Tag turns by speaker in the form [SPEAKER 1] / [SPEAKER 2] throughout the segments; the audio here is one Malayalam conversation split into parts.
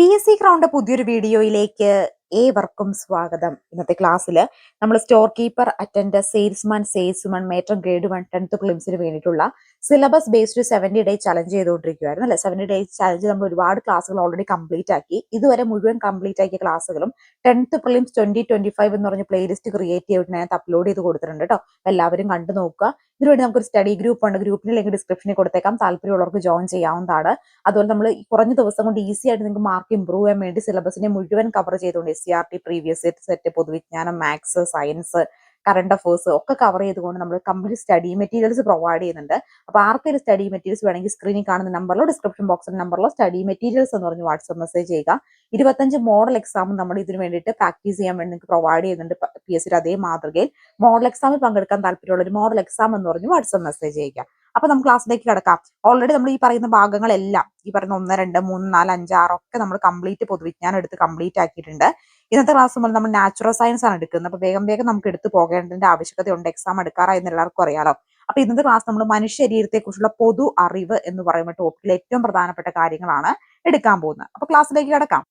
[SPEAKER 1] പി എസ് സി ക്രൗണ്ട് പുതിയൊരു വീഡിയോയിലേക്ക് ഏവർക്കും സ്വാഗതം. ഇന്നത്തെ ക്ലാസ്സിൽ നമ്മൾ store keeper attender salesman salesman matron grade one tenth പ്ലിംസിന് വേണ്ടിയിട്ടുള്ള syllabus based seventy day challenge ചെയ്തുകൊണ്ടിരിക്കുകയായിരുന്നു അല്ലെ? സെവന്റി ഡേ ചലഞ്ച് നമ്മൾ ഒരുപാട് ക്ലാസ്സുകൾ ഓൾറെഡി കംപ്ലീറ്റ് ആക്കി. ഇതുവരെ മുഴുവൻ കംപ്ലീറ്റ് ആക്കിയ ക്ലാസ്സുകളും tenth prelims twenty twenty five എന്ന് പറഞ്ഞ പ്ലേലിസ്റ്റ് ക്രിയേറ്റ് ചെയ്തിട്ട് ഞാൻ അപ്ലോഡ് ചെയ്ത് കൊടുത്തിട്ടുണ്ട് കേട്ടോ എല്ലാവരും കണ്ടു നോക്കുക. ഇതിനുവേണ്ടി നമുക്കൊരു സ്റ്റഡി ഗ്രൂപ്പ് ഉണ്ട്. ഗ്രൂപ്പിന്റെ ലിങ്ക് ഡിസ്ക്രിപ്ഷനിൽ കൊടുത്തേക്കാം. താല്പര്യമുള്ളവർക്ക് ജോയിൻ ചെയ്യാവുന്നതാണ്. അതുപോലെ നമ്മൾ കുറഞ്ഞ ദിവസം കൊണ്ട് ഈസി ആയിട്ട് നിങ്ങൾക്ക് മാർക്ക് ഇമ്പ്രൂവ് ചെയ്യാൻ വേണ്ടി സിലബസിനെ മുഴുവൻ കവർ ചെയ്തുകൊണ്ട് C R T previous set പൊതുവിജ്ഞാനം maths science current affairs ഒക്കെ കവർ ചെയ്തുകൊണ്ട് നമ്മൾ കമ്പനി സ്റ്റഡി മെറ്റീരിയൽസ് പ്രൊവൈഡ് ചെയ്യുന്നുണ്ട്. അപ്പോൾ ആർക്കൊരു സ്റ്റഡി മെറ്റീരിയൽസ് വേണമെങ്കിൽ സ്ക്രീനിൽ കാണുന്ന നമ്പറിലോ ഡിസ്ക്രിപ്ഷൻ ബോക്സിൽ നമ്പറിലോ സ്റ്റഡി മെറ്റീരിയൽസ് എന്ന് പറഞ്ഞ് വാട്സപ്പ് മെസ്സേജ് ചെയ്യുക. ഇരുപത്തഞ്ച് മോഡൽ എക്സാമും നമ്മൾ ഇതിന് വേണ്ടിയിട്ട് പ്രാക്ടീസ് ചെയ്യാൻ വേണ്ടി നിങ്ങൾക്ക് പ്രൊവൈഡ് ചെയ്യുന്നുണ്ട് പി എസ് സിയുടെ അതേ മാതൃകയിൽ. മോഡൽ എക്സാമിൽ പങ്കെടുക്കാൻ താല്പര്യമുള്ള ഒരു മോഡൽ എക്സാം എന്ന് പറഞ്ഞ് വാട്സപ്പ് മെസ്സേജ് ചെയ്യുക. അപ്പൊ നമുക്ക് ക്ലാസ്സിലേക്ക് കിടക്കാം. ഓൾറെഡി നമ്മൾ ഈ പറയുന്ന ഭാഗങ്ങളെല്ലാം ഈ പറയുന്ന ഒന്ന് രണ്ട് മൂന്ന് നാല് അഞ്ച് ആറ് ഒക്കെ നമ്മൾ കംപ്ലീറ്റ് പൊതുവിജ്ഞാനം എടുത്ത് കംപ്ലീറ്റ് ആക്കിയിട്ടുണ്ട്. ഇന്നത്തെ ക്ലാസ് മുതൽ നമ്മൾ നാച്ചുറൽ സയൻസ് ആണ് എടുക്കുന്നത്. അപ്പൊ വേഗം വേഗം നമുക്ക് എടുത്ത് പോകേണ്ടതിന്റെ ആവശ്യകതയുണ്ട്. എക്സാം എടുക്കാറായി എന്ന് എല്ലാവർക്കും അറിയാലോ. അപ്പൊ ഇന്നത്തെ ക്ലാസ് നമ്മൾ മനുഷ്യ ശരീരത്തെ കുറിച്ചുള്ള പൊതു അറിവ് എന്ന് പറയുന്ന ടോപ്പിക്കിൽ ഏറ്റവും പ്രധാനപ്പെട്ട കാര്യങ്ങളാണ് എടുക്കാൻ പോകുന്നത്. അപ്പൊ ക്ലാസ്സിലേക്ക് കിടക്കാം.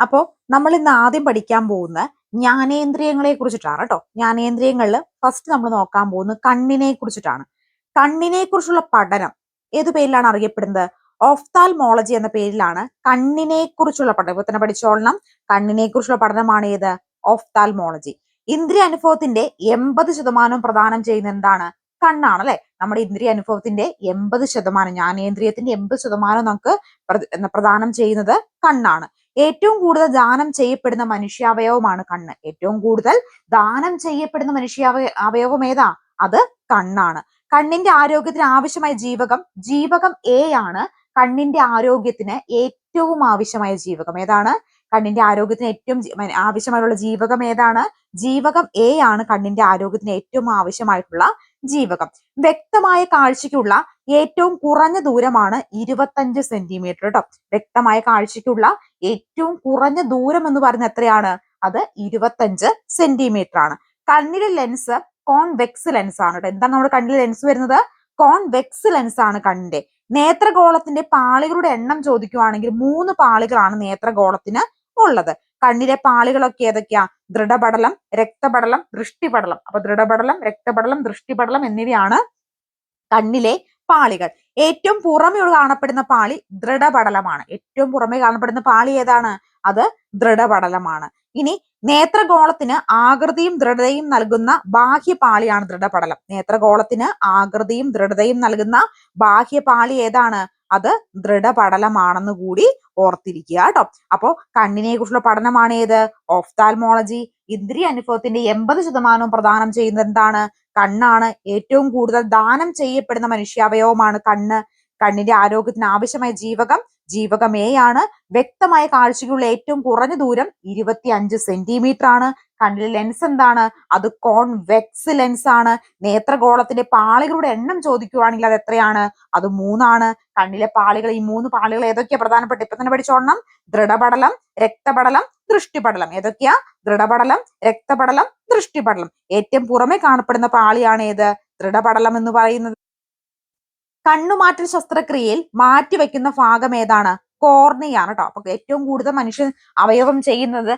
[SPEAKER 1] അപ്പോൾ നമ്മൾ ഇന്ന് ആദ്യം പഠിക്കാൻ പോകുന്ന ജ്ഞാനേന്ദ്രിയങ്ങളെ കുറിച്ചിട്ടാണ് കേട്ടോ. ജ്ഞാനേന്ദ്രിയങ്ങളിൽ ഫസ്റ്റ് നമ്മൾ നോക്കാൻ പോകുന്നത് കണ്ണിനെ കുറിച്ചിട്ടാണ്. കണ്ണിനെ കുറിച്ചുള്ള പഠനം. ഏതു പേരിലാണ് അറിയപ്പെടുന്നത്? ഓഫ്താൽമോളജി എന്ന പേരിലാണ് കണ്ണിനെ കുറിച്ചുള്ള പഠനം. ഇപ്പൊ തന്നെ പഠിച്ചോളണം. കണ്ണിനെ കുറിച്ചുള്ള പഠനമാണ് ഏത്? ഓഫ്താൽമോളജി ഇന്ദ്രിയ അനുഭവത്തിന്റെ എൺപത് ശതമാനവും പ്രദാനം ചെയ്യുന്ന എന്താണ്? കണ്ണാണ് അല്ലെ? നമ്മുടെ ഇന്ദ്രിയ അനുഭവത്തിന്റെ എൺപത് ശതമാനം ജ്ഞാനേന്ദ്രിയത്തിന്റെ എൺപത് ശതമാനം നമുക്ക് പ്രദാനം ചെയ്യുന്നത് കണ്ണാണ്. ഏറ്റവും കൂടുതൽ ദാനം ചെയ്യപ്പെടുന്ന മനുഷ്യാവയവമാണ് കണ്ണ്. ഏറ്റവും കൂടുതൽ ദാനം ചെയ്യപ്പെടുന്ന മനുഷ്യാവയ അവയവം ഏതാ? അത് കണ്ണാണ്. കണ്ണിന്റെ ആരോഗ്യത്തിന് ആവശ്യമായ ജീവകം ജീവകം എ ആണ്. കണ്ണിന്റെ ആരോഗ്യത്തിന് ഏറ്റവും ആവശ്യമായ ജീവകം ഏതാണ്? കണ്ണിന്റെ ആരോഗ്യത്തിന് ഏറ്റവും ആവശ്യമായുള്ള ജീവകം ഏതാണ്? ജീവകം എ ആണ് കണ്ണിന്റെ ആരോഗ്യത്തിന് ഏറ്റവും ആവശ്യമായിട്ടുള്ള ജീവകം. വ്യക്തമായ കാഴ്ചയ്ക്കുള്ള ഏറ്റവും കുറഞ്ഞ ദൂരമാണ് ഇരുപത്തഞ്ച് സെന്റിമീറ്റർ കേട്ടോ വ്യക്തമായ കാഴ്ചയ്ക്കുള്ള ഏറ്റവും കുറഞ്ഞ ദൂരം എന്ന് പറയുന്നത് എത്രയാണ്? അത് ഇരുപത്തഞ്ച് സെന്റിമീറ്റർ ആണ്. കണ്ണിലെ ലെൻസ് കോൺവെക്സ് ലെൻസ് ആണ് കേട്ടോ. എന്താണ് നമ്മുടെ കണ്ണിൽ ലെൻസ് വരുന്നത്? കോൺവെക്സ് ലെൻസ് ആണ് കണ്ണിന്റെ നേത്രഗോളത്തിന്റെ പാളികളുടെ എണ്ണം ചോദിക്കുവാണെങ്കിൽ മൂന്ന് പാളികളാണ് നേത്രഗോളത്തിന് ഉള്ളത്. കണ്ണിലെ പാളികളൊക്കെ ഏതൊക്കെയാ? ദൃഢപടലം രക്തപടലം ദൃഷ്ടിപടലം. അപ്പൊ ദൃഢപടലം രക്തപടലം ദൃഷ്ടിപടലം എന്നിവയാണ് കണ്ണിലെ പാളികൾ. ഏറ്റവും പുറമേ കാണപ്പെടുന്ന പാളി ദൃഢപടലമാണ്. ഏറ്റവും പുറമേ കാണപ്പെടുന്ന പാളി ഏതാണ്? അത് ദൃഢപടലമാണ്. ഇനി നേത്രഗോളത്തിന് ആകൃതിയും ദൃഢതയും നൽകുന്ന ബാഹ്യപാളിയാണ് ദൃഢപടലം. നേത്രഗോളത്തിന് ആകൃതിയും ദൃഢതയും നൽകുന്ന ബാഹ്യപാളി ഏതാണ്? അത് ദൃഢപടലമാണെന്ന് കൂടി ഓർത്തിരിക്കുക കേട്ടോ. അപ്പോ കണ്ണിനെ കുറിച്ചുള്ള പഠനമാണ് ഏത്? ഓഫ്താൽമോളജി. ഇന്ദ്രിയ അനുഭവത്തിന്റെ എൺപത് ശതമാനവും പ്രദാനം ചെയ്യുന്നത് എന്താണ്? കണ്ണാണ്. ഏറ്റവും കൂടുതൽ ദാനം ചെയ്യപ്പെടുന്ന മനുഷ്യാവയവമാണ് കണ്ണ്. കണ്ണിന്റെ ആരോഗ്യത്തിന് ആവശ്യമായ ജീവകം ജീവകം എ ആണ് വ്യക്തമായ കാഴ്ചയ്ക്കുള്ള ഏറ്റവും കുറഞ്ഞ ദൂരം ഇരുപത്തി അഞ്ച് സെന്റിമീറ്റർ ആണ് കണ്ണിലെ ലെൻസ് എന്താണ്? അത് കോൺവെക്സ് ലെൻസ് ആണ്. നേത്രഗോളത്തിന്റെ പാളികളുടെ എണ്ണം ചോദിക്കുകയാണെങ്കിൽ അത് എത്രയാണ്? അത് മൂന്നാണ്. കണ്ണിലെ പാളികൾ ഈ മൂന്ന് പാളികൾ ഏതൊക്കെയാ? പ്രധാനപ്പെട്ട ഇപ്പൊ തന്നെ പഠിച്ചോണം ദൃഢപടലം രക്തപടലം ദൃഷ്ടിപടലം. ഏതൊക്കെയാ? ദൃഢപടലം രക്തപടലം ദൃഷ്ടിപടലം. ഏറ്റവും പുറമെ കാണപ്പെടുന്ന പാളിയാണ് ഏത്? ദൃഢപടലം എന്ന് പറയുന്നത്. കണ്ണുമാറ്റ ശസ്ത്രക്രിയയിൽ മാറ്റിവെക്കുന്ന ഭാഗം ഏതാണ്? കോർണിയാണ് കേട്ടോ അപ്പൊ ഏറ്റവും കൂടുതൽ മനുഷ്യൻ അവയവം ചെയ്യുന്നത്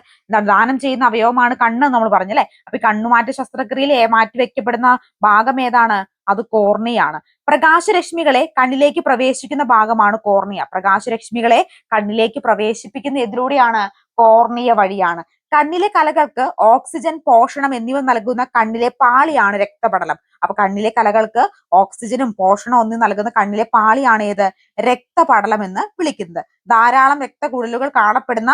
[SPEAKER 1] ദാനം ചെയ്യുന്ന അവയവമാണ് കണ്ണ് നമ്മൾ പറഞ്ഞു പറഞ്ഞല്ലേ? അപ്പൊ കണ്ണുമാറ്റ ശസ്ത്രക്രിയയിൽ മാറ്റിവെക്കപ്പെടുന്ന ഭാഗം ഏതാണ്? അത് കോർണിയാണ്. പ്രകാശരശ്മികളെ കണ്ണിലേക്ക് പ്രവേശിക്കുന്ന ഭാഗമാണ് കോർണിയ. പ്രകാശരശ്മികളെ കണ്ണിലേക്ക് പ്രവേശിപ്പിക്കുന്ന എതിലൂടെയാണ് കോർണിയ വഴിയാണ്. കണ്ണിലെ കലകൾക്ക് ഓക്സിജൻ പോഷണം എന്നിവ നൽകുന്ന കണ്ണിലെ പാളിയാണ് രക്തപടലം. അപ്പൊ കണ്ണിലെ കലകൾക്ക് ഓക്സിജനും പോഷണവും ഒന്നും നൽകുന്ന കണ്ണിലെ പാളിയാണ് ഏത്? രക്തപടലം എന്ന് വിളിക്കുന്നത്. ധാരാളം രക്തകുഴലുകൾ കാണപ്പെടുന്ന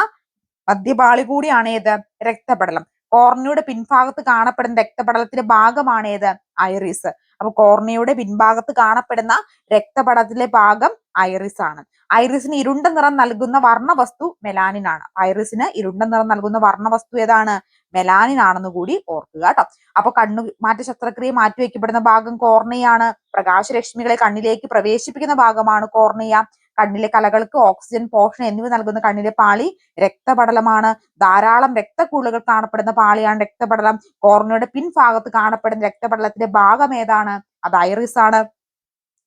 [SPEAKER 1] മധ്യപാളി കൂടിയാണ് ഏത്? രക്തപടലം. കോർണിയുടെ പിൻഭാഗത്ത് കാണപ്പെടുന്ന രക്തപടലത്തിന്റെ ഭാഗമാണ് ഏത് ഐറിസ്. അപ്പൊ കോർണിയുടെ പിൻഭാഗത്ത് കാണപ്പെടുന്ന രക്തപടലത്തിലെ ഭാഗം ഐറിസ് ആണ്. ഐറിസിന് ഇരുണ്ട നിറം നൽകുന്ന വർണവസ്തു മെലാനിൻ ആണ്. ഐറിസിന് ഇരുണ്ട നിറം നൽകുന്ന വർണവസ്തു ഏതാണ്? മെലാനിൻ ആണെന്ന് കൂടി ഓർക്കുക കേട്ടോ. അപ്പൊ കണ്ണു മാറ്റ ശസ്ത്രക്രിയ മാറ്റിവെക്കപ്പെടുന്ന ഭാഗം കോർണിയാണ് പ്രകാശരശ്മികളെ കണ്ണിലേക്ക് പ്രവേശിപ്പിക്കുന്ന ഭാഗമാണ് കോർണിയ. കണ്ണിലെ കലകൾക്ക് ഓക്സിജൻ പോഷണം എന്നിവ നൽകുന്ന കണ്ണിലെ പാളി രക്തപടലമാണ്. ധാരാളം രക്തക്കുള്ളുകൾ കാണപ്പെടുന്ന പാളിയാണ് രക്തപടലം. കോർണയുടെ പിൻഭാഗത്ത് കാണപ്പെടുന്ന രക്തപടലത്തിന്റെ ഭാഗം ഏതാണ്? അത് ഐറിസ് ആണ്.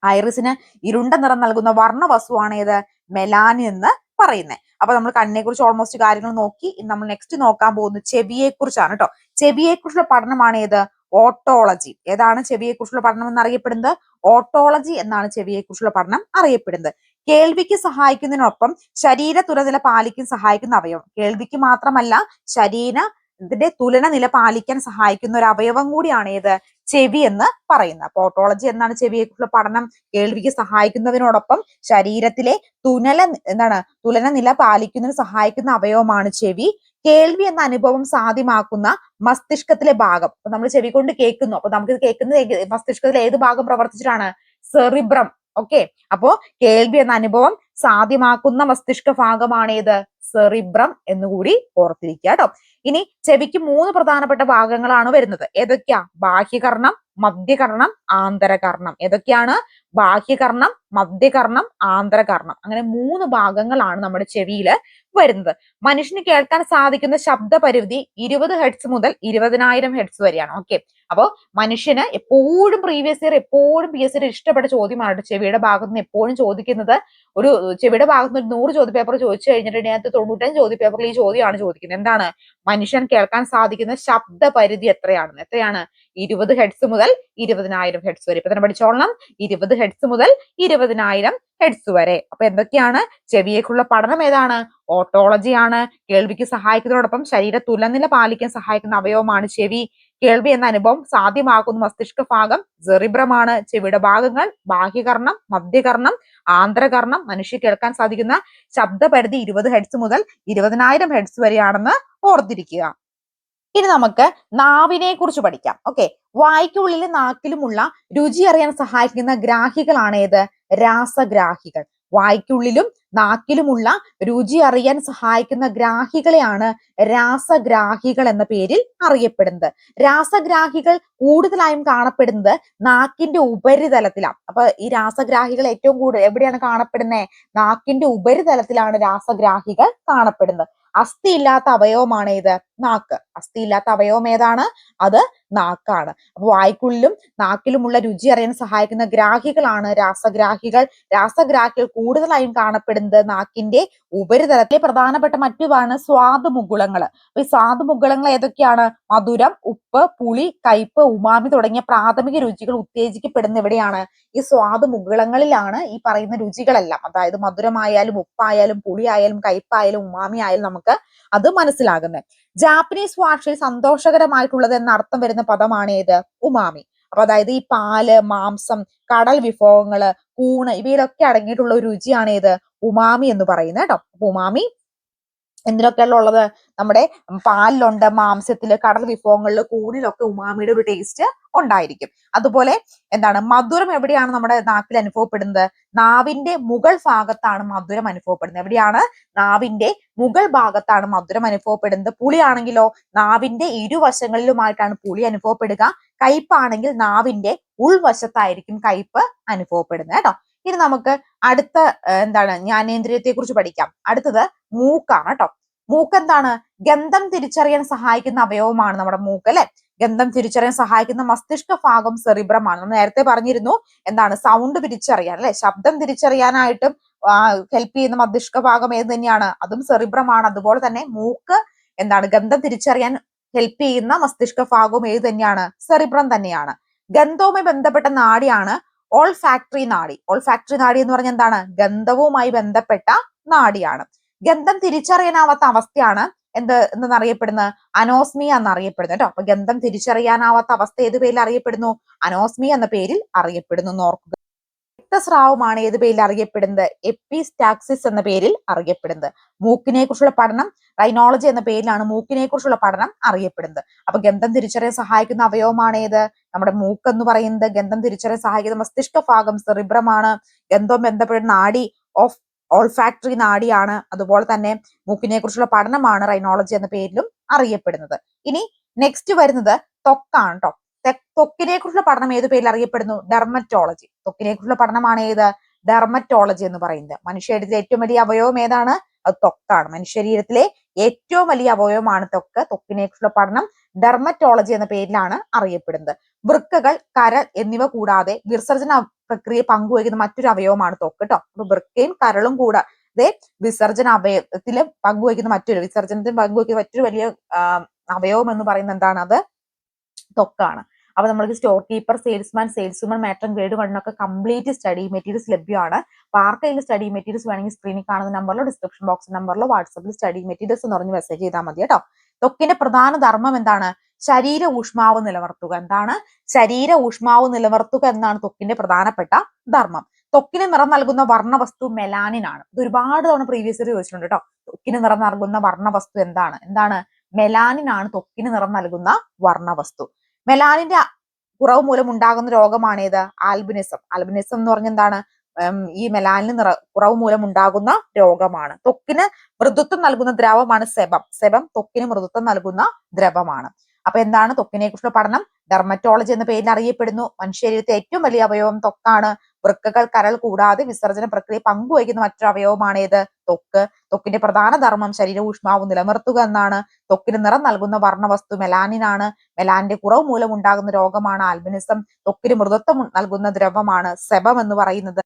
[SPEAKER 1] ഐറിസിന് ഇരുണ്ട നിറം നൽകുന്ന വർണവസ്തുവാണ് ഏത്? മെലാനിൻ എന്ന് പറയുന്നത്. അപ്പൊ നമ്മൾ കണ്ണിനെ കുറിച്ച് ഓൾമോസ്റ്റ് കാര്യങ്ങൾ നോക്കി. നമ്മൾ നെക്സ്റ്റ് നോക്കാൻ പോകുന്നത് ചെവിയെ കുറിച്ചാണ് കേട്ടോ ചെവിയെ കുറിച്ചുള്ള പഠനമാണ് ഏത്? ഓട്ടോളജി ഏതാണ് ചെവിയെ കുറിച്ചുള്ള പഠനം എന്ന് അറിയപ്പെടുന്നത് ഓട്ടോളജി എന്നാണ് ചെവിയെ കുറിച്ചുള്ള പഠനം അറിയപ്പെടുന്നത്. കേൾവിക്ക് സഹായിക്കുന്നതിനൊപ്പം ശരീര തുലനില പാലിക്കാൻ സഹായിക്കുന്ന അവയവം. കേൾവിക്ക് മാത്രമല്ല ശരീര ഇതിന്റെ തുലന നില പാലിക്കാൻ സഹായിക്കുന്ന ഒരു അവയവം കൂടിയാണ് ഏത് ചെവി എന്ന് പറയുന്നത്. അപ്പൊ ഓട്ടോളജി എന്നാണ് ചെവിയെ കുറിച്ചുള്ള പഠനം. കേൾവിക്ക് സഹായിക്കുന്നതിനോടൊപ്പം ശരീരത്തിലെ തുനല എന്താണ് തുലന നില പാലിക്കുന്നതിന് സഹായിക്കുന്ന അവയവമാണ് ചെവി. കേൾവി എന്ന അനുഭവം സാധ്യമാക്കുന്ന മസ്തിഷ്കത്തിലെ ഭാഗം. അപ്പൊ നമ്മൾ ചെവി കൊണ്ട് കേൾക്കുന്നു. അപ്പൊ നമുക്ക് കേൾക്കുന്നത് മസ്തിഷ്കത്തിലെ ഏത് ഭാഗം പ്രവർത്തിച്ചിട്ടാണ്? സെറിബ്രം. ഓക്കെ അപ്പോ കേൾവി എന്ന അനുഭവം സാധ്യമാക്കുന്ന മസ്തിഷ്ക ഭാഗമാണ് ഏത് സെറിബ്രം എന്നുകൂടി ഓർത്തിരിക്കുക കേട്ടോ. ഇനി ചെവിക്ക് മൂന്ന് പ്രധാനപ്പെട്ട ഭാഗങ്ങളാണ് വരുന്നത്. ഏതൊക്കെയാ? ബാഹ്യകർണം മധ്യകർണം ആന്തരകർണം. ഏതൊക്കെയാണ്? ബാഹ്യകർണം മധ്യകർണം ആന്തരകർണം. അങ്ങനെ മൂന്ന് ഭാഗങ്ങളാണ് നമ്മുടെ ചെവിയിൽ വരുന്നത്. മനുഷ്യന് കേൾക്കാൻ സാധിക്കുന്ന ശബ്ദ പരിധി ഇരുപത് ഹെഡ്സ് മുതൽ ഇരുപതിനായിരം ഹെഡ്സ് വരെയാണ്. ഓക്കെ അപ്പോ മനുഷ്യന് എപ്പോഴും പ്രീവിയസ് ഇയർ എപ്പോഴും പി എസ് സിയുടെ ഇഷ്ടപ്പെട്ട ചോദ്യമാണ്. ചെവിയുടെ ഭാഗത്ത് നിന്ന് എപ്പോഴും ചോദിക്കുന്നത് ഒരു ചെവിയുടെ ഭാഗത്ത് നിന്ന് ഒരു നൂറ് ചോദ്യ പേപ്പർ ചോദിച്ചു കഴിഞ്ഞിട്ടുണ്ടെങ്കിൽ അതിനകത്ത് തൊണ്ണൂറ്റഞ്ച് ചോദ്യ പേപ്പറിൽ ഈ ചോദ്യമാണ് ചോദിക്കുന്നത്. എന്താണ്? മനുഷ്യൻ കേൾക്കാൻ സാധിക്കുന്ന ശബ്ദ പരിധി എത്രയാണെന്ന്. എത്രയാണ്? ഇരുപത് ഹെഡ്സ് മുതൽ ഇരുപതിനായിരം ഹെഡ്സ് വരെ. ഇപ്പൊ തന്നെ പഠിച്ചോളണം. ഇരുപത് ഹെഡ്സ് മുതൽ ഇരുപതിനായിരം ഹെഡ്സ് വരെ. അപ്പൊ എന്തൊക്കെയാണ്? ചെവിയേക്കുള്ള പഠനം ഏതാണ്? ഓട്ടോളജി ആണ്. കേൾവിക്ക് സഹായിക്കുന്നതോടൊപ്പം ശരീര തുലനില പാലിക്കാൻ സഹായിക്കുന്ന അവയവമാണ് ചെവി. കേൾവി എന്ന അനുഭവം സാധ്യമാക്കുന്ന മസ്തിഷ്ക ഭാഗം ജെറിബ്രമാണ് ചെവിയുടെ ഭാഗങ്ങൾ ബാഹ്യകർണം മധ്യകർണം ആന്തരകർണം മനുഷ്യ കേൾക്കാൻ സാധിക്കുന്ന ശബ്ദപരിധി ഇരുപത് ഹെഡ്സ് മുതൽ ഇരുപതിനായിരം ഹെഡ്സ് വരെയാണെന്ന് ഓർത്തിരിക്കുക. ഇനി നമുക്ക് നാവിനെ കുറിച്ച് പഠിക്കാം. ഓക്കെ വായ്ക്കുള്ളിൽ നാക്കിലുമുള്ള രുചി അറിയാൻ സഹായിക്കുന്ന ഗ്രാഹികളാണ് ഏത്? രാസഗ്രാഹികൾ. വായ്ക്കുള്ളിലും നാക്കിലുമുള്ള രുചി അറിയാൻ സഹായിക്കുന്ന ഗ്രാഹികളെയാണ് രാസഗ്രാഹികൾ എന്ന പേരിൽ അറിയപ്പെടുന്നത്. രാസഗ്രാഹികൾ കൂടുതലായും കാണപ്പെടുന്നത് നാക്കിന്റെ ഉപരിതലത്തിലാണ് അപ്പൊ ഈ രാസഗ്രാഹികൾ ഏറ്റവും കൂടുതൽ എവിടെയാണ് കാണപ്പെടുന്നത് നാക്കിന്റെ ഉപരിതലത്തിലാണ് രാസഗ്രാഹികൾ കാണപ്പെടുന്നത്. അസ്ഥി ഇല്ലാത്ത അവയവമാണ് ഏത്? നാക്ക്. അസ്ഥി ഇല്ലാത്ത അവയവം ഏതാണ്? അത് നാക്കാണ്. അപ്പൊ വായ്ക്കുള്ളിലും നാക്കിലുമുള്ള രുചി അറിയാൻ സഹായിക്കുന്ന ഗ്രാഹികളാണ് രാസഗ്രാഹികൾ. രാസഗ്രാഹികൾ കൂടുതലായും കാണപ്പെടുന്നത് നാക്കിന്റെ ഉപരിതലത്തിലെ പ്രധാനപ്പെട്ട മറ്റുമാണ് സ്വാദുമുകുളങ്ങൾ അപ്പൊ ഈ സ്വാദുമുകുളങ്ങൾ ഏതൊക്കെയാണ്? മധുരം ഉപ്പ് പുളി കയ്പ് ഉമാമി തുടങ്ങിയ പ്രാഥമിക രുചികൾ ഉത്തേജിക്കപ്പെടുന്ന എവിടെയാണ് ഈ സ്വാദുമുകുളങ്ങളിലാണ് ഈ പറയുന്ന രുചികളെല്ലാം. അതായത് മധുരമായാലും ഉപ്പായാലും പുളിയായാലും കയ്പായാലും ഉമാമി ആയാലും നമുക്ക് അത് മനസ്സിലാകുന്നത്. ജാപ്പനീസ് ഭാഷയിൽ സന്തോഷകരമായിട്ടുള്ളത് എന്ന അർത്ഥം വരുന്ന പദമാണ് ഏത്? ഉമാമി. അപ്പൊ അതായത് ഈ പാൽ മാംസം കടൽ വിഭവങ്ങൾ കൂണ് ഇവയിലൊക്കെ അടങ്ങിയിട്ടുള്ള ഒരു രുചിയാണ് ഏത്? ഉമാമി എന്ന് പറയുന്നത് കേട്ടോ. ഉമാമി എന്തിനൊക്കെയുള്ള ഉള്ളത്? നമ്മുടെ പാലിലുണ്ട് മാംസത്തിൽ കടൽ വിഭവങ്ങളിൽ കൂടിലൊക്കെ ഉമാമിയുടെ ഒരു ടേസ്റ്റ് ഉണ്ടായിരിക്കും. അതുപോലെ എന്താണ്? മധുരം എവിടെയാണ് നമ്മുടെ നാക്കിൽ അനുഭവപ്പെടുന്നത്? നാവിന്റെ മുകൾ ഭാഗത്താണ് മധുരം അനുഭവപ്പെടുന്നത്. എവിടെയാണ്? നാവിന്റെ മുകൾ ഭാഗത്താണ് മധുരം അനുഭവപ്പെടുന്നത്. പുളിയാണെങ്കിലോ നാവിന്റെ ഇരുവശങ്ങളിലുമായിട്ടാണ് പുളി അനുഭവപ്പെടുക. കയ്പാണെങ്കിൽ നാവിന്റെ ഉൾവശത്തായിരിക്കും കയ്പ് അനുഭവപ്പെടുന്നത് കേട്ടോ. ഇനി നമുക്ക് അടുത്ത എന്താണ്? ജ്ഞാനേന്ദ്രിയത്തെ കുറിച്ച് പഠിക്കാം. അടുത്തത് മൂക്കാണ് കേട്ടോ. മൂക്ക് എന്താണ് ഗന്ധം തിരിച്ചറിയാൻ സഹായിക്കുന്ന അവയവമാണ് നമ്മുടെ മൂക്ക് അല്ലെ? ഗന്ധം തിരിച്ചറിയാൻ സഹായിക്കുന്ന മസ്തിഷ്ക ഭാഗം സെറിബ്രമാണ്. നമ്മൾ നേരത്തെ പറഞ്ഞിരുന്നു എന്താണ്? സൗണ്ട് തിരിച്ചറിയാൻ അല്ലെ? ശബ്ദം തിരിച്ചറിയാനായിട്ടും ഹെൽപ്പ് ചെയ്യുന്ന മസ്തിഷ്ക ഭാഗം ഏത് തന്നെയാണ്? അതും സെറിബ്രമാണ്. അതുപോലെ തന്നെ മൂക്ക് എന്താണ്? ഗന്ധം തിരിച്ചറിയാൻ ഹെൽപ്പ് ചെയ്യുന്ന മസ്തിഷ്ക ഭാഗവും ഏത് തന്നെയാണ്? സെറിബ്രം തന്നെയാണ്. ഗന്ധവുമായി ബന്ധപ്പെട്ട നാടിയാണ് ഓൾ ഫാക്ടറി നാഡി ഓൾ ഫാക്ടറി നാടി എന്ന് പറഞ്ഞാൽ എന്താണ്? ഗന്ധവുമായി ബന്ധപ്പെട്ട നാഡിയാണ് ഗന്ധം തിരിച്ചറിയാനാവാത്ത അവസ്ഥയാണ് എന്ത് എന്നറിയപ്പെടുന്നത് അനോസ്മിയ എന്നറിയപ്പെടുന്നത് കേട്ടോ. അപ്പൊ ഗന്ധം തിരിച്ചറിയാനാവാത്ത അവസ്ഥ ഏത് പേരിൽ അറിയപ്പെടുന്നു? അനോസ്മിയ എന്ന പേരിൽ അറിയപ്പെടുന്നു ഓർക്കുക. രക്തസ്രാവമാണ് ഏത് പേരിൽ അറിയപ്പെടുന്നത്? എപ്പിസ്റ്റാക്സിസ് എന്ന പേരിൽ അറിയപ്പെടുന്നത്. മൂക്കിനെ കുറിച്ചുള്ള പഠനം റൈനോളജി എന്ന പേരിലാണ് മൂക്കിനെ കുറിച്ചുള്ള പഠനം അറിയപ്പെടുന്നത്. അപ്പൊ ഗന്ധം തിരിച്ചറിയാൻ സഹായിക്കുന്ന അവയവമാണ് ഏത്? നമ്മുടെ മൂക്ക് എന്ന് പറയുന്നത് ഗന്ധം തിരിച്ചറിയാൻ സഹായിക്കുന്ന മസ്തിഷ്ക ഭാഗം സെറിബ്രമാണ് ഗന്ധം ബന്ധപ്പെടുന്ന നാഡി ഓഫ് ഓൾഫാക്ടറി നാടിയാണ് അതുപോലെ തന്നെ മൂക്കിനെ കുറിച്ചുള്ള പഠനമാണ് റൈനോളജി എന്ന പേരിലും അറിയപ്പെടുന്നത്. ഇനി നെക്സ്റ്റ് വരുന്നത് തൊക്കാണ് കേട്ടോ ത്വക്കിനെ കുറിച്ചുള്ള പഠനം ഏത് പേരിൽ അറിയപ്പെടുന്നു? ഡെർമറ്റോളജി ത്വക്കിനെ കുറിച്ചുള്ള പഠനമാണ് ഏത്? ഡെർമറ്റോളജി എന്ന് പറയുന്നത്. മനുഷ്യശരീരത്തിലെ ഏറ്റവും വലിയ അവയവം ഏതാണ്? അത് ത്വക്കാണ് മനുഷ്യശരീരത്തിലെ ഏറ്റവും വലിയ അവയവമാണ് തൊക്ക്. ത്വക്കിനെ കുറിച്ചുള്ള പഠനം ഡെർമറ്റോളജി എന്ന പേരിലാണ് അറിയപ്പെടുന്നത്. വൃക്കകൾ കരൾ എന്നിവ കൂടാതെ വിസർജന പ്രക്രിയ പങ്കുവയ്ക്കുന്ന മറ്റൊരു അവയവമാണ് തൊക്ക് കേട്ടോ അപ്പൊ വൃക്കയും കരളും കൂടാതെ വിസർജന അവയവത്തിൽ പങ്കുവയ്ക്കുന്ന മറ്റൊരു വിസർജനത്തിൽ പങ്കുവയ്ക്കുന്ന മറ്റൊരു വലിയ അവയവം എന്ന് പറയുന്നത് എന്താണ്? അത് തൊക്കാണ്. അപ്പൊ നമ്മൾക്ക് store keeper salesman sales woman matron grade വണ്ണൊക്കെ complete study materials ലഭ്യമാണ് പാർക്കയിൽ സ്റ്റഡി മെറ്റീരിയൽസ് വേണമെങ്കിൽ സ്ക്രീനിൽ കാണുന്ന നമ്പറിലോ ഡിസ്ക്രിപ്ഷൻ ബോക്സ് നമ്പറിലോ വാട്സപ്പിൽ സ്റ്റഡി മെറ്റീരിയൽസ് എന്ന് പറഞ്ഞ് മെസ്സേജ് ചെയ്താൽ മതി കേട്ടോ തൊക്കിന്റെ പ്രധാന ധർമ്മം എന്താണ്? ശരീര ഊഷ്മാവ് നിലനിർത്തുക. എന്താണ്? ശരീര ഊഷ്മാവ് നിലനിർത്തുക എന്നാണ് തൊക്കിന്റെ പ്രധാനപ്പെട്ട ധർമ്മം. തൊക്കിന് നിറം നൽകുന്ന വർണവസ്തു മെലാനിൻ ആണ്. ഇത് ഒരുപാട് തവണ പ്രീവിയസ് ചോദിച്ചിട്ടുണ്ട് കേട്ടോ. തൊക്കിന് നിറം നൽകുന്ന വർണവസ്തു എന്താണ്? എന്താണ്? മെലാനിൻ ആണ് ത്വക്കിന് നിറം നൽകുന്ന വർണവസ്തു. മെലാനിന്റെ കുറവ് മൂലം ഉണ്ടാകുന്ന രോഗമാണേത് ആൽബിനിസം ആൽബിനിസം എന്ന് പറഞ്ഞ എന്താണ്? ഈ മെലാനിന് നിറ കുറവ് മൂലം ഉണ്ടാകുന്ന രോഗമാണ്. തൊക്കിന് മൃദുത്വം നൽകുന്ന ദ്രവമാണ് സെബം. സെബം തൊക്കിന് മൃദുത്വം നൽകുന്ന ദ്രവമാണ്. അപ്പൊ എന്താണ് ത്വക്കിനെ കുറിച്ചുള്ള പഠനം? ഡെർമറ്റോളജി എന്ന പേരിൽ അറിയപ്പെടുന്നു. മനുഷ്യരീരത്തെ ഏറ്റവും വലിയ അവയവം തൊക്കാണ്. വൃക്കകൾ കരൾ കൂടാതെ വിസർജന പ്രക്രിയ പങ്കുവയ്ക്കുന്ന മറ്റൊരു അവയവമാണ് ഏത്? തൊക്ക്. തൊക്കിന്റെ പ്രധാന ധർമ്മം ശരീര ഊഷ്മാവ് നിലനിർത്തുക എന്നാണ്. തൊക്കിന് നിറം നൽകുന്ന വർണവസ്തു മെലാനിനാണ് മെലാനിന്റെ കുറവ് മൂലം ഉണ്ടാകുന്ന രോഗമാണ് ആൽബിനിസം തൊക്കിന് മൃദത്വം നൽകുന്ന ദ്രവമാണ് സെബം എന്ന് പറയുന്നത്.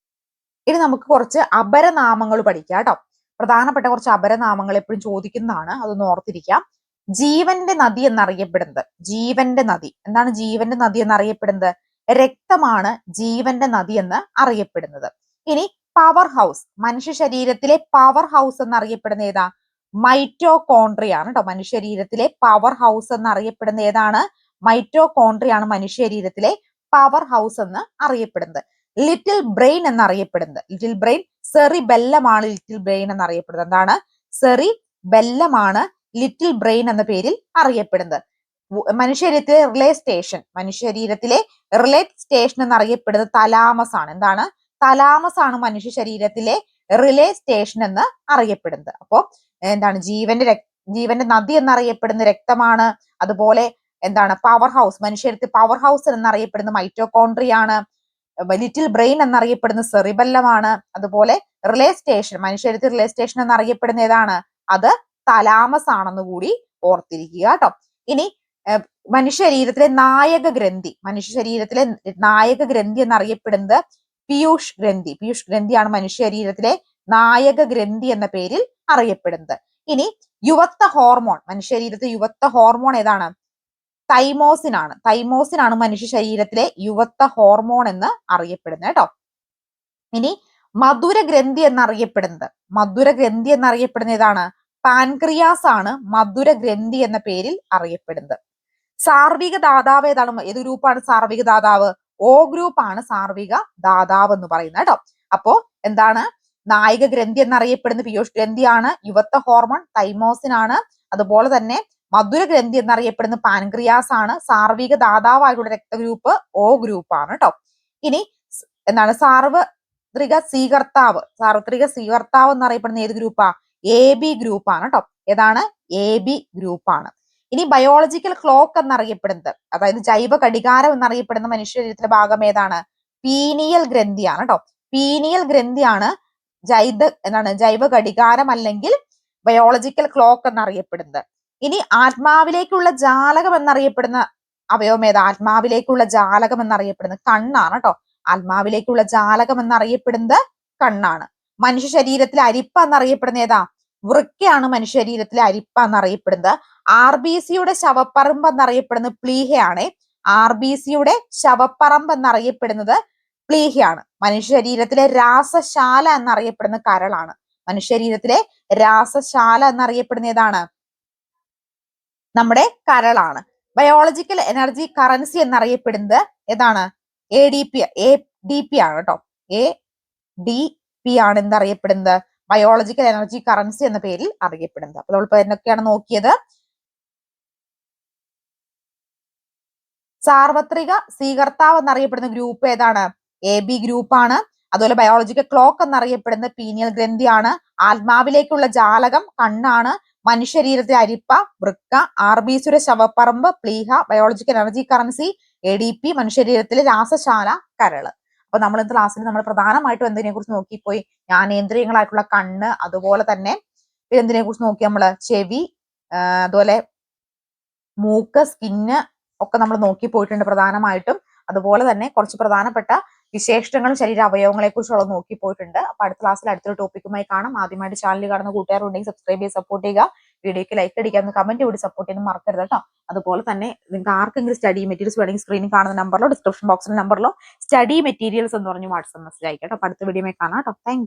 [SPEAKER 1] ഇനി നമുക്ക് കുറച്ച് അപരനാമങ്ങൾ പഠിക്കാം കേട്ടോ. പ്രധാനപ്പെട്ട കുറച്ച് അപരനാമങ്ങൾ എപ്പോഴും ചോദിക്കുന്നതാണ്. അതൊന്ന് ഓർത്തിരിക്കാം. ജീവന്റെ നദി എന്നറിയപ്പെടുന്നത്. ജീവന്റെ നദി. എന്താണ് ജീവന്റെ നദി എന്നറിയപ്പെടുന്നത്? രക്തമാണ് ജീവന്റെ നദി എന്ന് അറിയപ്പെടുന്നത്. ഇനി പവർ ഹൗസ് മനുഷ്യ ശരീരത്തിലെ പവർ ഹൗസ് എന്നറിയപ്പെടുന്ന ഏതാ? മൈറ്റോകോൺട്രിയ ആണ് കേട്ടോ മനുഷ്യ ശരീരത്തിലെ പവർ ഹൗസ് എന്നറിയപ്പെടുന്ന ഏതാണ്? മൈറ്റോകോൺട്രിയ ആണ് മനുഷ്യ ശരീരത്തിലെ പവർ ഹൗസ് എന്ന് അറിയപ്പെടുന്നത്. ലിറ്റിൽ ബ്രെയിൻ എന്നറിയപ്പെടുന്നത്. ലിറ്റിൽ ബ്രെയിൻ സെറി ബെല്ലമാണ് ലിറ്റിൽ ബ്രെയിൻ എന്നറിയപ്പെടുന്നത്. എന്താണ്? സെറി ബെല്ലമാണ് ലിറ്റിൽ ബ്രെയിൻ എന്ന പേരിൽ അറിയപ്പെടുന്നത്. മനുഷ്യരീരത്തിലെ റിലേ സ്റ്റേഷൻ മനുഷ്യ ശരീരത്തിലെ റിലേ സ്റ്റേഷൻ എന്നറിയപ്പെടുന്നത് തലാമസ് ആണ്. എന്താണ്? തലാമസ് ആണ് മനുഷ്യ ശരീരത്തിലെ റിലേ സ്റ്റേഷൻ എന്ന് അറിയപ്പെടുന്നത്. അപ്പോ എന്താണ്? ജീവന്റെ ജീവന്റെ നദി എന്നറിയപ്പെടുന്ന രക്തമാണ്. അതുപോലെ എന്താണ്? പവർ ഹൗസ് മനുഷ്യരത്തിൽ പവർ ഹൗസ് എന്നറിയപ്പെടുന്ന മൈറ്റോകോൺഡ്രിയ ആണ്. ലിറ്റിൽ ബ്രെയിൻ എന്നറിയപ്പെടുന്ന സെറിബല്ലമാണ് അതുപോലെ റിലേ സ്റ്റേഷൻ മനുഷ്യരത്തിൽ റിലേ സ്റ്റേഷൻ എന്നറിയപ്പെടുന്ന ഏതാണ്? അത് തലാമസ് ആണെന്ന് കൂടി ഓർത്തിരിക്കുക കേട്ടോ. ഇനി മനുഷ്യ ശരീരത്തിലെ നായക ഗ്രന്ഥി മനുഷ്യ ശരീരത്തിലെ നായക ഗ്രന്ഥി എന്നറിയപ്പെടുന്നത് പീയൂഷ് ഗ്രന്ഥി. പീയൂഷ് ഗ്രന്ഥിയാണ് മനുഷ്യ ശരീരത്തിലെ നായക ഗ്രന്ഥി എന്ന പേരിൽ അറിയപ്പെടുന്നത്. ഇനി യുവത്വ ഹോർമോൺ മനുഷ്യ ശരീരത്തിലെ യുവത്വ ഹോർമോൺ ഏതാണ്? തൈമോസിൻ ആണ് മനുഷ്യ ശരീരത്തിലെ യുവത്വ ഹോർമോൺ എന്ന് അറിയപ്പെടുന്നത് കേട്ടോ. ഇനി മധുര ഗ്രന്ഥി എന്നറിയപ്പെടുന്നത്. മധുര ഗ്രന്ഥി എന്നറിയപ്പെടുന്ന ഏതാണ്? പാൻക്രിയാസ് ആണ് മധുര ഗ്രന്ഥി എന്ന പേരിൽ അറിയപ്പെടുന്നത്. സാർവിക ദാതാവ് ഏതാണ്? ഏത് ഗ്രൂപ്പാണ് സാർവിക ദാതാവ്? ഓ ഗ്രൂപ്പ് ആണ് സാർവിക ദാതാവ് എന്ന് പറയുന്നത് കേട്ടോ. അപ്പോ എന്താണ്? നായിക ഗ്രന്ഥി എന്നറിയപ്പെടുന്ന പീയൂഷ് ഗ്രന്ഥിയാണ്. യുവത്വ ഹോർമോൺ തൈമോസിൻ ആണ് അതുപോലെ തന്നെ മധുര ഗ്രന്ഥി എന്നറിയപ്പെടുന്ന പാൻക്രിയാസ് ആണ് സാർവിക ദാതാവായിട്ടുള്ള രക്തഗ്രൂപ്പ് ഓ ഗ്രൂപ്പ് ആണ് കേട്ടോ. ഇനി എന്താണ്? സാർവത്രിക സ്വീകർത്താവ്. സാർവത്രിക സ്വീകർത്താവ് എന്നറിയപ്പെടുന്ന ഏത് ഗ്രൂപ്പാ? എ ബി ഗ്രൂപ്പ് ആണ് കേട്ടോ ഏതാണ്? എ ബി ഗ്രൂപ്പ് ആണ്. ഇനി ബയോളജിക്കൽ ക്ലോക്ക് എന്നറിയപ്പെടുന്നത് അതായത് ജൈവ ഘടികാരം എന്നറിയപ്പെടുന്ന മനുഷ്യ ശരീരത്തിലെ ഭാഗം ഏതാണ്? പീനിയൽ ഗ്രന്ഥിയാണ് കേട്ടോ പീനിയൽ ഗ്രന്ഥിയാണ് ജൈത എന്താണ്? ജൈവ ഘടികാരം അല്ലെങ്കിൽ ബയോളജിക്കൽ ക്ലോക്ക് എന്നറിയപ്പെടുന്നത്. ഇനി ആത്മാവിലേക്കുള്ള ജാലകം എന്നറിയപ്പെടുന്ന അവയവം ഏതാ? ആത്മാവിലേക്കുള്ള ജാലകം എന്നറിയപ്പെടുന്നത് കണ്ണാണ് കേട്ടോ ആത്മാവിലേക്കുള്ള ജാലകം എന്നറിയപ്പെടുന്നത് കണ്ണാണ്. മനുഷ്യ ശരീരത്തിലെ അരിപ്പ എന്നറിയപ്പെടുന്ന ഏതാ? വൃക്കയാണ് മനുഷ്യ ശരീരത്തിലെ അരിപ്പ എന്നറിയപ്പെടുന്നത് ആർ ബി സിയുടെ ശവപ്പറമ്പ് എന്നറിയപ്പെടുന്നത് പ്ലീഹയാണ്. ആർ ബി സിയുടെ ശവപ്പറമ്പ് എന്നറിയപ്പെടുന്നത് പ്ലീഹയാണ്. മനുഷ്യ ശരീരത്തിലെ രാസശാല എന്നറിയപ്പെടുന്ന കരളാണ്. മനുഷ്യ ശരീരത്തിലെ രാസശാല എന്നറിയപ്പെടുന്ന ഏതാണ്? നമ്മുടെ കരളാണ്. ബയോളജിക്കൽ എനർജി കറൻസി എന്നറിയപ്പെടുന്നത് ഏതാണ്? A D P A D P ആണ് കേട്ടോ. എ ഡി പി ആണ് എന്തറിയപ്പെടുന്നത്? ബയോളജിക്കൽ എനർജി കറൻസി എന്ന പേരിൽ അറിയപ്പെടുന്നത്. അപ്പൊ നമ്മളിപ്പോ എന്തൊക്കെയാണ് നോക്കിയത്? സാർവത്രിക സ്വീകർത്താവ് എന്നറിയപ്പെടുന്ന ഗ്രൂപ്പ് ഏതാണ്? എ ബി ഗ്രൂപ്പ് ആണ്. അതുപോലെ ബയോളജിക്കൽ ക്ലോക്ക് എന്നറിയപ്പെടുന്ന പീനിയൽ ഗ്രന്ഥിയാണ് ആത്മാവിലേക്കുള്ള ജാലകം കണ്ണാണ്. മനുഷ്യരീരത്തെ അരിപ്പ വൃക്ക ആർ ബി സിയുടെ ശവപ്പറമ്പ് പ്ലീഹ biological energy currency A D P മനുഷ്യരീരത്തിലെ രാസശാല കരൾ. അപ്പൊ നമ്മൾ ഇന്ന് ക്ലാസ്സിൽ നമ്മൾ പ്രധാനമായിട്ടും എന്തിനെ കുറിച്ച് നോക്കിപ്പോയി? ജ്ഞാനേന്ദ്രിയങ്ങളായിട്ടുള്ള കണ്ണ് അതുപോലെ തന്നെ എന്തിനെ കുറിച്ച് നോക്കി നമ്മൾ? ചെവി അതുപോലെ മൂക്ക് സ്കിന്ന് ഒക്കെ നമ്മൾ നോക്കി പോയിട്ടുണ്ട് പ്രധാനമായിട്ടും. അതുപോലെ തന്നെ കുറച്ച് പ്രധാനപ്പെട്ട വിശേഷങ്ങളും ശരീര അവയവങ്ങളെ കുറിച്ചുള്ള നോക്കി പോയിട്ടുണ്ട് അപ്പൊ അടുത്ത ക്ലാസ്സിൽ അടുത്തൊരു ടോപ്പിക്കുമായി കാണാം. ആദ്യമായിട്ട് ചാനൽ കാണുന്ന കൂട്ടുകാരുണ്ടെങ്കിൽ സബ്സ്ക്രൈബ് ചെയ്ത് സപ്പോർട്ട് ചെയ്യുക. വീഡിയോക്ക് ലൈക്ക് അടിക്കാന്ന് കമന്റ് കൂടി സപ്പോർട്ട് ചെയ്യാൻ മറക്കരുത് കേട്ടോ. അതുപോലെ തന്നെ നിങ്ങൾക്ക് ആർക്കെങ്കിലും സ്റ്റഡി മെറ്റീരിയൽസ് വേണമെങ്കിൽ സ്ക്രീനിൽ കാണുന്ന നമ്പറിലോ ഡിസ്ക്രിപ്ഷൻ ബോക്സിലെ നമ്പറിലോ സ്റ്റഡി മെറ്റീരിയൽസ് എന്ന് പറഞ്ഞ് വാട്സ്ആപ്പ് മെസ്സേജ് അയക്കാം അടുത്ത വീഡിയോ കാണാം കേട്ടോ. താങ്ക്